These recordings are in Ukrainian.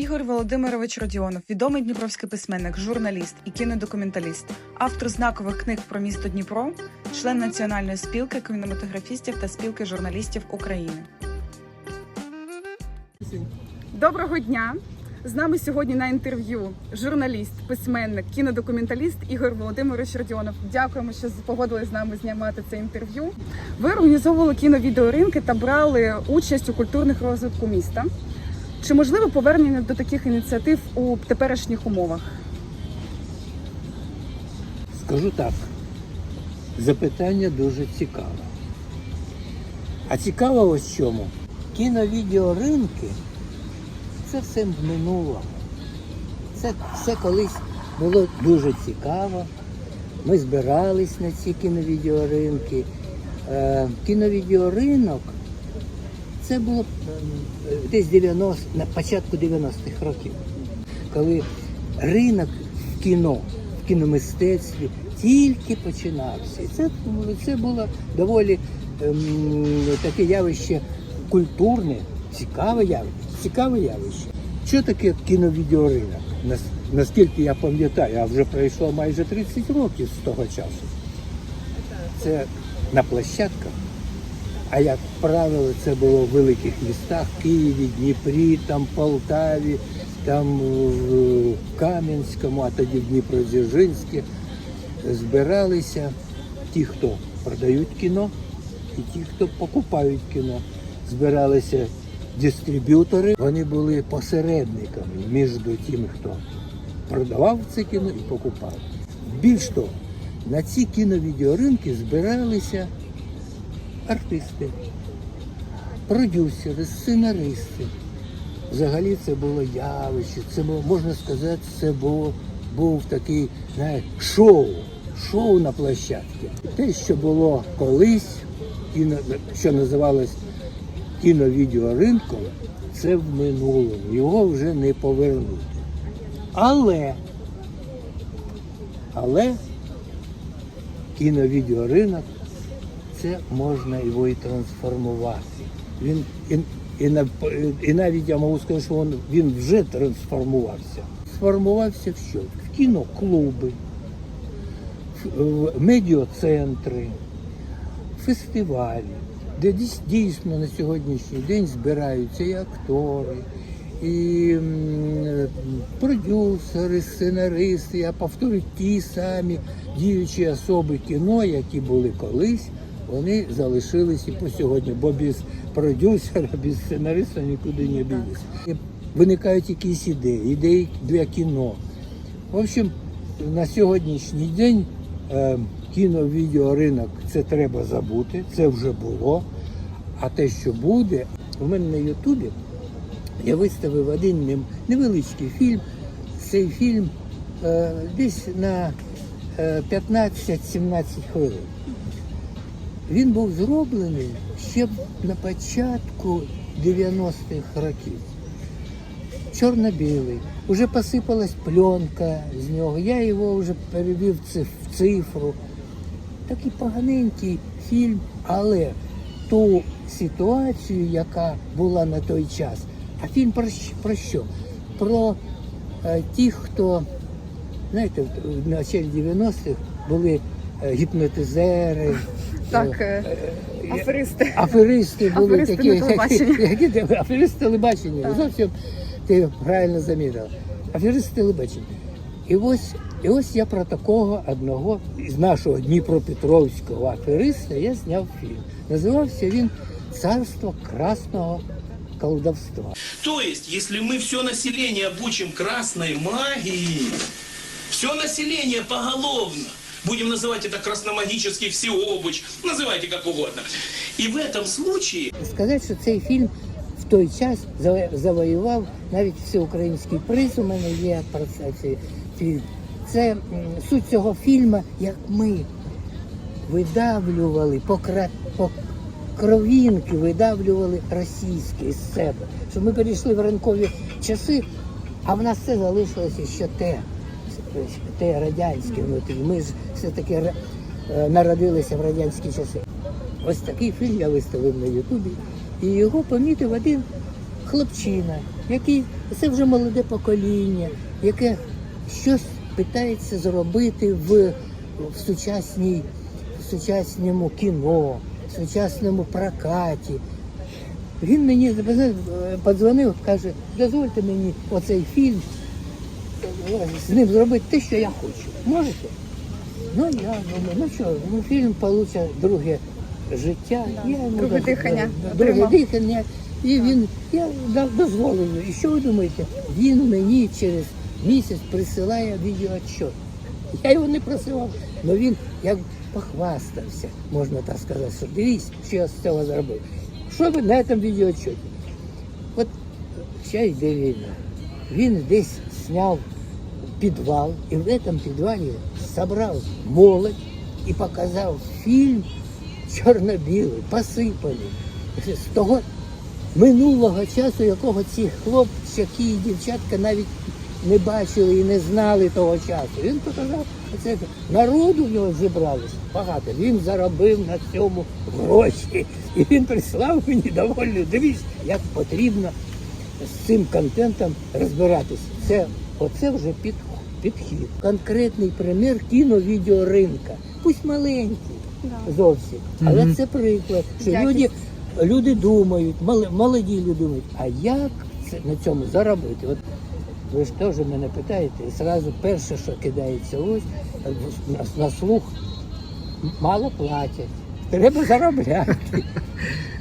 Ігор Володимирович Родіонов, відомий дніпровський письменник, журналіст і кінодокументаліст, автор знакових книг про місто Дніпро, член Національної спілки кінематографістів та спілки журналістів України. Доброго дня! З нами сьогодні на інтерв'ю журналіст, письменник, кінодокументаліст Ігор Володимирович Родіонов. Дякуємо, що погодились з нами знімати це інтерв'ю. Ви організовували кіновідеоринки та брали участь у культурних розвитку міста. Чи можливо повернення до таких ініціатив у теперішніх умовах? Скажу так, запитання дуже цікаве. А цікаво ось чому. Кіновідеоринки це все в минулому. Це все колись було дуже цікаво. Ми збирались на ці кіновідеоринки. Е, кіновідеоринок це було десь 90, на початку 90-х років, коли ринок в кіно, в кіномистецтві тільки починався. І це, це було доволі ем, таке явище культурне, цікаве явище. Цікаве явище. Що таке кіновідеоринок? Наскільки я пам'ятаю, а вже пройшло майже 30 років з того часу. Це на площадках. А як правило, це було в великих містах Києві, Дніпрі, там Полтаві, там в Кам'янському, а тоді в Дніпродзержинське. Збиралися ті, хто продають кіно, і ті, хто покупають кіно. Збиралися дистриб'ютори, вони були посередниками між тим, хто продавав це кіно і покупав. Більш того, на ці кіновідеоринки збиралися артисти, продюсери, сценаристи. Взагалі це було явище, це було, можна сказати, це було, був такий знаєте, шоу, шоу на площадці. Те, що було колись, кіно, що називалось кіновідеоринком, це в минулому. Його вже не повернути. Але, але кіновідеоринок це можна його і трансформувати. Він і, і, і навіть я можу сказати, що він, він вже трансформувався. Сформувався в що? В кіноклуби, в, медіацентри, фестивалі, де дійсно на сьогоднішній день збираються і актори, і продюсери, сценаристи, я повторю, ті самі діючі особи кіно, які були колись, вони залишились і по сьогодні, бо без продюсера, без сценариста нікуди не обійдеться. Виникають якісь ідеї, ідеї для кіно. В общем, на сьогоднішній день е, кіно-відеоринок це треба забути, це вже було. А те, що буде, у мене на Ютубі я виставив один невеличкий фільм. Цей фільм е, десь на е, 15-17 хвилин. Він був зроблений ще на початку 90-х років чорно-білий. Уже посипалась пленка з нього. Я його вже перевів в цифру. Такий поганенький фільм, але ту ситуацію, яка була на той час. А фільм про, про що? Про е, тих, хто, знаєте, в- в 90-х були гіпнотизери. Так, е, е, аферисти. Аферисти були Аферисти такі, які, які аферисти телебачення. Так. Зовсім ти правильно замітила. Аферисти телебачення. І ось, і ось я про такого одного з нашого Дніпропетровського афериста я зняв фільм. Називався він Царство красного колдовства. То есть, если мы все население обучим красной магии, все население поголовно, будем называть это красномагический всеобуч, называйте как угодно. И в этом случае Сказати, що цей фільм в той час заво- завоював навіть всеукраїнський приз. У мене є про це цей фільм. Це м, суть цього фільму, як ми видавлювали по, кра... по кровінки, видавлювали російське з себе. Що ми перейшли в ранкові часи, а в нас це залишилося ще те, те радянське внутрі. Ми ж все-таки е, народилися в радянські часи. Ось такий фільм я виставив на Ютубі, і його помітив один хлопчина, який це вже молоде покоління, яке щось питається зробити в, в сучасній, в сучасному кіно, в сучасному прокаті. Він мені подзвонив, каже, дозвольте мені оцей фільм з ним зробити те, що я хочу. Можете? Ну я думаю, ну що, ну фільм получить друге життя. Я йому Друге дихання Друге отримав. дихання. І він, я да- дозволив. І що ви думаєте? Він мені через місяць присилає відеоотчет. Я його не просив, але він як похвастався, можна так сказати, що дивись, що я з цього зробив. Що ви на цьому відеоотчеті? От ще йде війна. Він десь зняв підвал, і в цьому підвалі зібрав молодь і показав фільм чорно-білий, посипаний. З того минулого часу, якого ці хлопчаки і дівчатка навіть не бачили і не знали того часу. Він показав оце. Народу в нього зібралося багато. Він заробив на цьому гроші. І він прислав мені довольно. Дивись, як потрібно з цим контентом розбиратися. Це оце вже під, підхід. Конкретний примір кіно-відеоринка. Пусть маленький зовсім. Але це приклад, що Якість. люди, люди думають, мал- молоді люди думають, а як це на цьому заробити? От ви ж теж мене питаєте, і одразу перше, що кидається ось на, на слух, мало платять. Треба заробляти.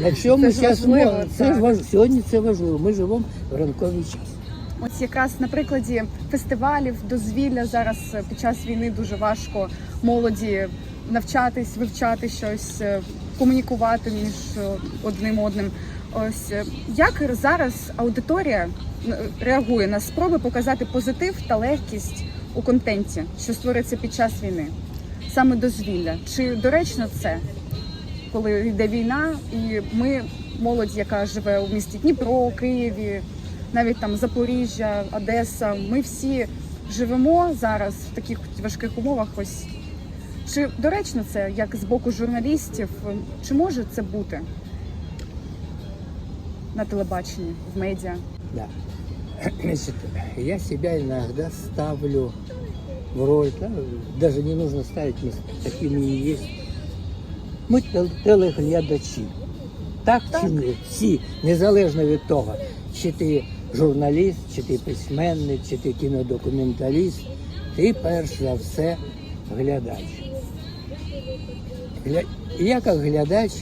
На чому Це ж зараз важливо. Це ж так. важ... сьогодні це важливо. Ми живемо в ранковий час. Ось якраз на прикладі фестивалів, дозвілля зараз е, під час війни дуже важко молоді навчатись, вивчати щось, е, комунікувати між е, одним одним. Ось як зараз аудиторія реагує на спроби показати позитив та легкість у контенті, що створюється під час війни, саме дозвілля? Чи доречно це, коли йде війна, і ми молодь, яка живе у місті Дніпро, Києві, навіть там Запоріжжя, Одеса. Ми всі живемо зараз в таких важких умовах. Ось чи доречно це як з боку журналістів? Чи може це бути на телебаченні, в медіа? Да. Значит, я себя иногда ставлю в роль, да, даже не нужно ставить, мы такими и есть. Ми тел- телеглядачі. Так, чи ні? Всі, незалежно від того, чи ти журналіст, чи ти письменник, чи ти кінодокументаліст, ти перш за все глядач. Я як глядач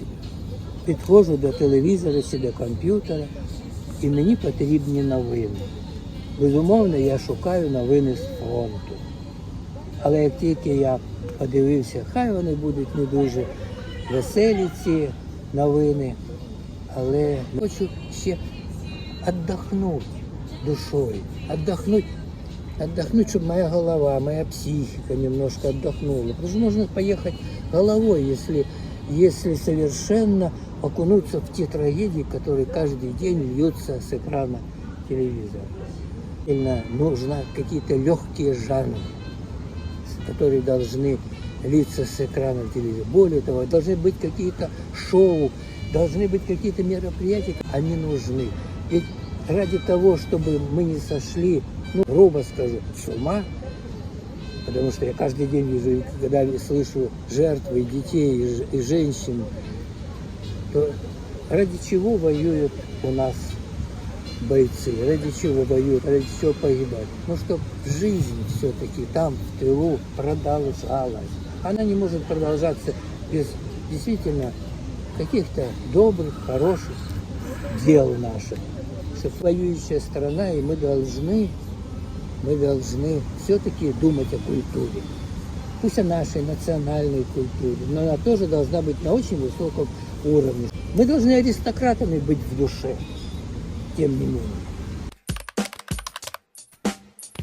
підходжу до телевізора чи до комп'ютера, і мені потрібні новини. Безумовно, я шукаю новини з фронту. Але як тільки я подивився, хай вони будуть не дуже веселі ці новини, але хочу ще віддохнути душою, віддохнути, отдохнуть, чтобы моя голова, моя психика немножко отдохнула. Потому что можно поехать головой, если, если совершенно окунуться в те трагедии, которые каждый день льются с экрана телевизора. Нужно какие-то легкие жанры, которые должны литься с экрана телевизора. Более того, должны быть какие-то шоу, должны быть какие-то мероприятия, они нужны. Ведь ради того, чтобы мы не сошли, ну, грубо скажу, с ума, потому что я каждый день вижу, когда слышу жертвы и детей, и женщин, то ради чего воюют у нас бойцы, ради чего воюют, ради чего погибают. Ну, чтобы жизнь все-таки там, в тылу, продолжалась. Она не может продолжаться без действительно каких-то добрых, хороших дел наших. Что воюющая страна, и мы должны, мы должны все-таки думать о культуре. Пусть о нашей национальной культуре, но она тоже должна быть на очень высоком уровне. Мы должны аристократами быть в душе, тем не менее.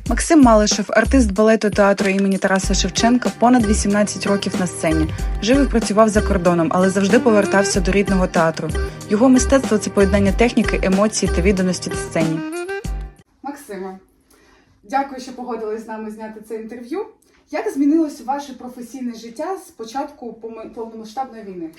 Максим Малишев, артист балету театру імені Тараса Шевченка, понад 18 років на сцені. Жив і працював за кордоном, але завжди повертався до рідного театру. Його мистецтво це поєднання техніки, емоцій та відданості на сцені. Максиме, дякую, що погодились з нами зняти це інтерв'ю. Як змінилось ваше професійне життя з початку повномасштабної війни?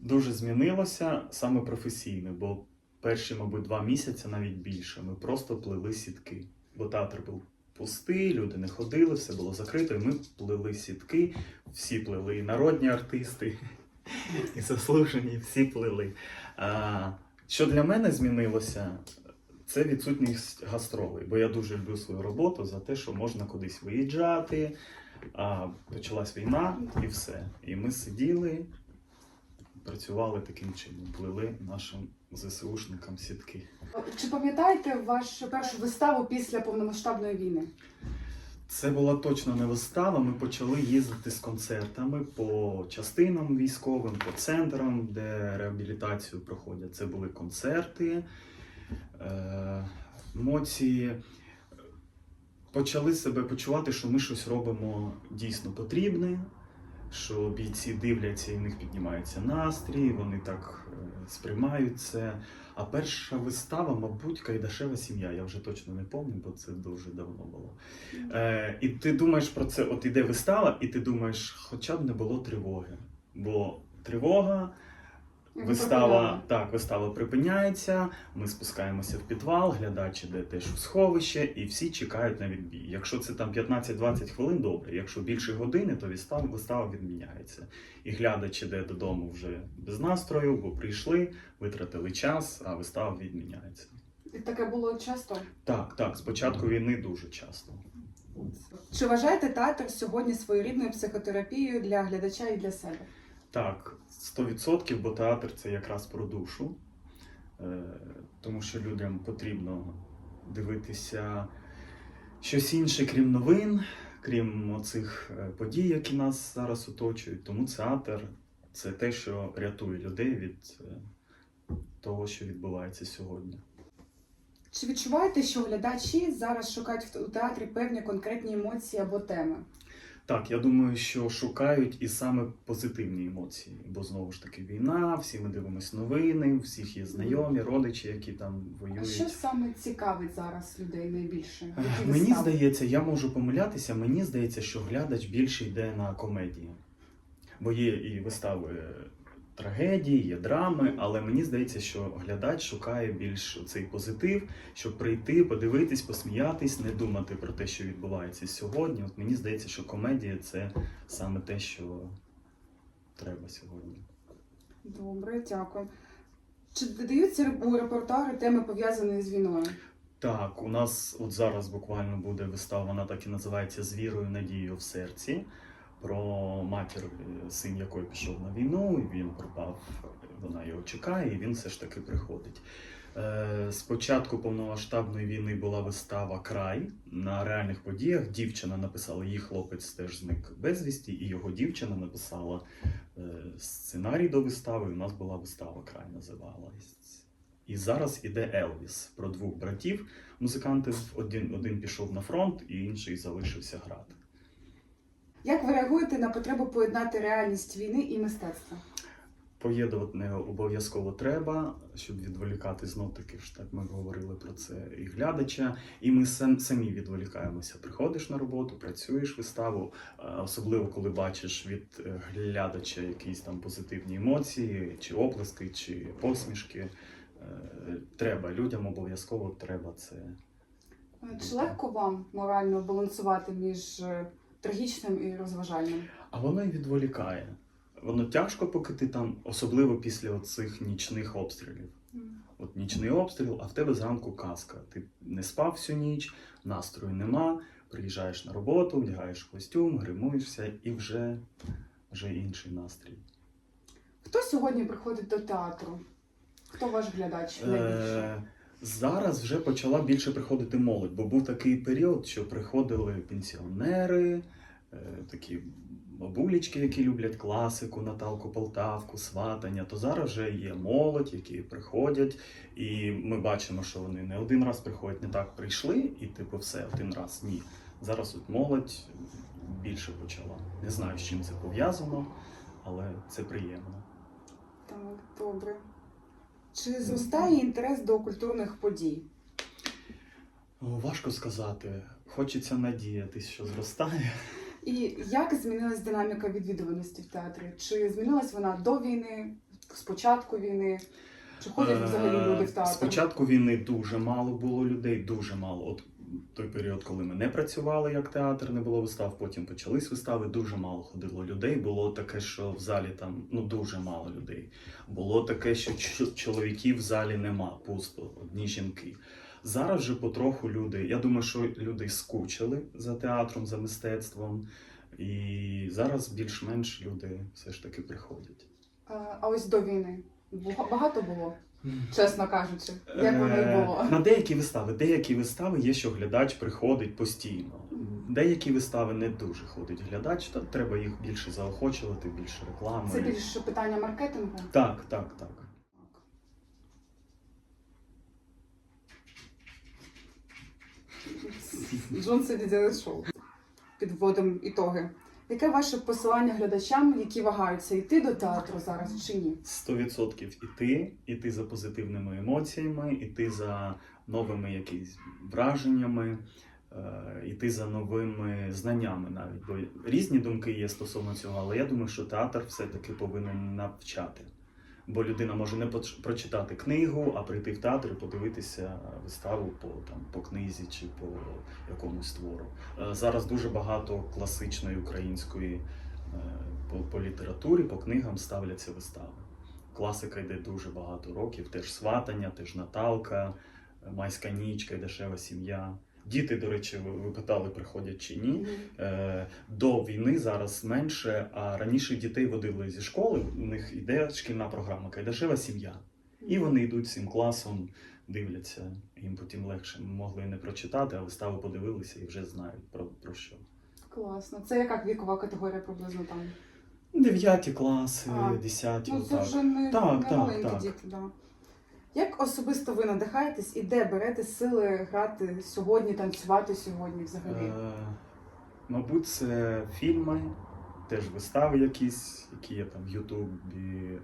дуже змінилося саме професійно, бо перші, мабуть, два місяці, навіть більше, ми просто плели сітки. Бо театр був пустий, люди не ходили, все було закрито, і ми плели сітки, всі плели, і народні артисти, і заслужені, всі плели. А, що для мене змінилося, це відсутність гастролей, бо я дуже люблю свою роботу за те, що можна кудись виїжджати. А почалась війна і все. І ми сиділи, працювали таким чином, плели нашим ЗСУшникам сітки. Чи пам'ятаєте вашу першу виставу після повномасштабної війни? Це була точно не вистава. Ми почали їздити з концертами по частинам військовим, по центрам, де реабілітацію проходять. Це були концерти, е, емоції. Почали себе почувати, що ми щось робимо дійсно потрібне, що бійці дивляться і в них піднімається настрій, вони так е, сприймають це. А перша вистава, мабуть, Кайдашева сім'я. Я вже точно не пам'ятаю, бо це дуже давно було. Е, і ти думаєш про це, от іде вистава, і ти думаєш, хоча б не було тривоги. Бо тривога, вистава, так, вистава припиняється, ми спускаємося в підвал, глядач іде теж в сховище, і всі чекають на відбій. Якщо це там 15-20 хвилин, добре. Якщо більше години, то вистава, вистава відміняється. І глядач іде додому вже без настрою, бо прийшли, витратили час, а вистава відміняється. І таке було часто. Так, так, з початку війни дуже часто. Чи вважаєте театр сьогодні своєрідною психотерапією для глядача і для себе? Так, 100%, бо театр це якраз про душу, Е, тому що людям потрібно дивитися щось інше, крім новин, крім оцих е, подій, які нас зараз оточують. Тому театр це те, що рятує людей від е, того, що відбувається сьогодні. Чи відчуваєте, що глядачі зараз шукають у театрі певні конкретні емоції або теми? Так, я думаю, що шукають і саме позитивні емоції, бо знову ж таки війна, всі ми дивимося новини, у всіх є знайомі, родичі, які там А воюють. що саме цікавить зараз людей найбільше? Які Мені вистави? здається, я можу помилятися. Мені здається, що глядач більше йде на комедії. Бо є і вистави трагедії, є драми, але мені здається, що глядач шукає більш цей позитив, щоб прийти, подивитись, посміятись, не думати про те, що відбувається сьогодні. От мені здається, що комедія це саме те, що треба сьогодні. Добре, дякую. Чи додаються у репертуари теми пов'язані з війною? Так, у нас от зараз буквально буде вистава, вона так і називається З вірою, надією в серці. Про матір, е, син якої пішов на війну, і він пропав, вона його чекає, і він все ж таки приходить. Е, З початку повномасштабної війни була вистава Край на реальних подіях. Дівчина написала, її хлопець теж зник безвісті, і його дівчина написала е, сценарій до вистави. У нас була вистава Край називалась. І зараз іде Елвіс про двох братів музикантів. Один, один пішов на фронт, і інший залишився грати. Як ви реагуєте на потребу поєднати реальність війни і мистецтва? Поєднувати не обов'язково треба, щоб відволікати знов таки ж так ми говорили про це і глядача. І ми сам, самі відволікаємося. Приходиш на роботу, працюєш виставу, е, особливо коли бачиш від е, глядача якісь там позитивні емоції, чи оплески, чи посмішки. Е, Треба людям обов'язково треба це. Чи легко вам морально балансувати між трагічним і розважальним? А воно і відволікає. Воно тяжко, поки ти там, особливо після оцих нічних обстрілів. От нічний обстріл, а в тебе зранку казка. Ти не спав всю ніч, настрою нема, приїжджаєш на роботу, вдягаєш костюм, гримуєшся і вже, вже інший настрій. Хто сьогодні приходить до театру? Хто ваш глядач найбільше? Зараз вже почала більше приходити молодь, бо був такий період, що приходили пенсіонери, е, такі бабулечки, які люблять класику, Наталку Полтавку, сватання. То зараз вже є молодь, які приходять, і ми бачимо, що вони не один раз приходять, не так прийшли, і типу все один раз. Ні. Зараз от молодь більше почала. Не знаю, з чим це пов'язано, але це приємно. Так, добре. Чи зростає інтерес до культурних подій? Важко сказати. Хочеться надіятись, що зростає. І як змінилась динаміка відвідуваності в театрі? Чи змінилась вона до війни, спочатку війни? Чи ходять взагалі Е, люди в театр? Спочатку війни дуже мало було людей, дуже мало. От той період, коли ми не працювали як театр, не було вистав, потім почались вистави, дуже мало ходило людей. Було таке, що в залі там ну дуже мало людей. Було таке, що чоловіків в залі нема, пусто, одні жінки. Зараз же потроху люди. Я думаю, що люди скучили за театром, за мистецтвом. І зараз більш-менш люди все ж таки приходять. А ось до війни багато було, чесно кажучи. Як воно Е, і було? На деякі вистави. Деякі вистави є, що глядач приходить постійно. Деякі вистави не дуже ходить глядач, то треба їх більше заохочувати, більше реклами. Це більше питання маркетингу. Так, так, так. Джонси відділи шоу. Підводимо ітоги. Яке ваше посилання глядачам, які вагаються йти до театру зараз чи ні? 100% іти, іти за позитивними емоціями, іти за новими якісь враженнями, е, іти за новими знаннями навіть. Бо різні думки є стосовно цього, але я думаю, що театр все-таки повинен навчати. Бо людина може не прочитати книгу, а прийти в театр і подивитися виставу по, там, по книзі чи по якомусь твору. Е, Зараз дуже багато класичної української е, по, по літературі, по книгам ставляться вистави. Класика йде дуже багато років, теж сватання, теж Наталка, Майська нічка дешева сім'я. Діти, до речі, ви питали, приходять чи ні. Е, До війни зараз менше, а раніше дітей водили зі школи, у них йде шкільна програма Кайдашева сім'я. І вони йдуть цим класом, дивляться, їм потім легше. Могли не прочитати, а виставу подивилися і вже знають про, про що. Класно. Це яка вікова категорія приблизно там? Дев'яті класи, десяті. Ну це отак. вже не, Так, не так, маленькі так. діти. Да. Як особисто ви надихаєтесь і де берете сили грати сьогодні, танцювати сьогодні взагалі? Е, мабуть, це фільми, теж вистави якісь, які є там в Ютубі, е,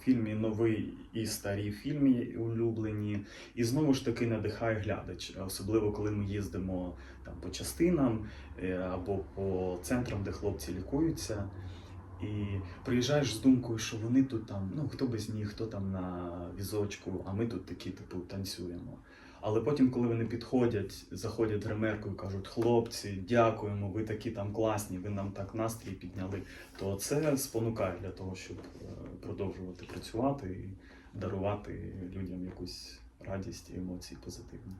фільми нові і старі фільми улюблені. І знову ж таки надихає глядач, особливо коли ми їздимо там по частинам е, або по центрам, де хлопці лікуються. І приїжджаєш з думкою, що вони тут там, ну хто без ніг, хто там на візочку, а ми тут такі, типу, танцюємо. Але потім, коли вони підходять, заходять і кажуть, хлопці, дякуємо, ви такі там класні, ви нам так настрій підняли, то це спонукає для того, щоб е, продовжувати працювати і дарувати людям якусь радість і емоції позитивні.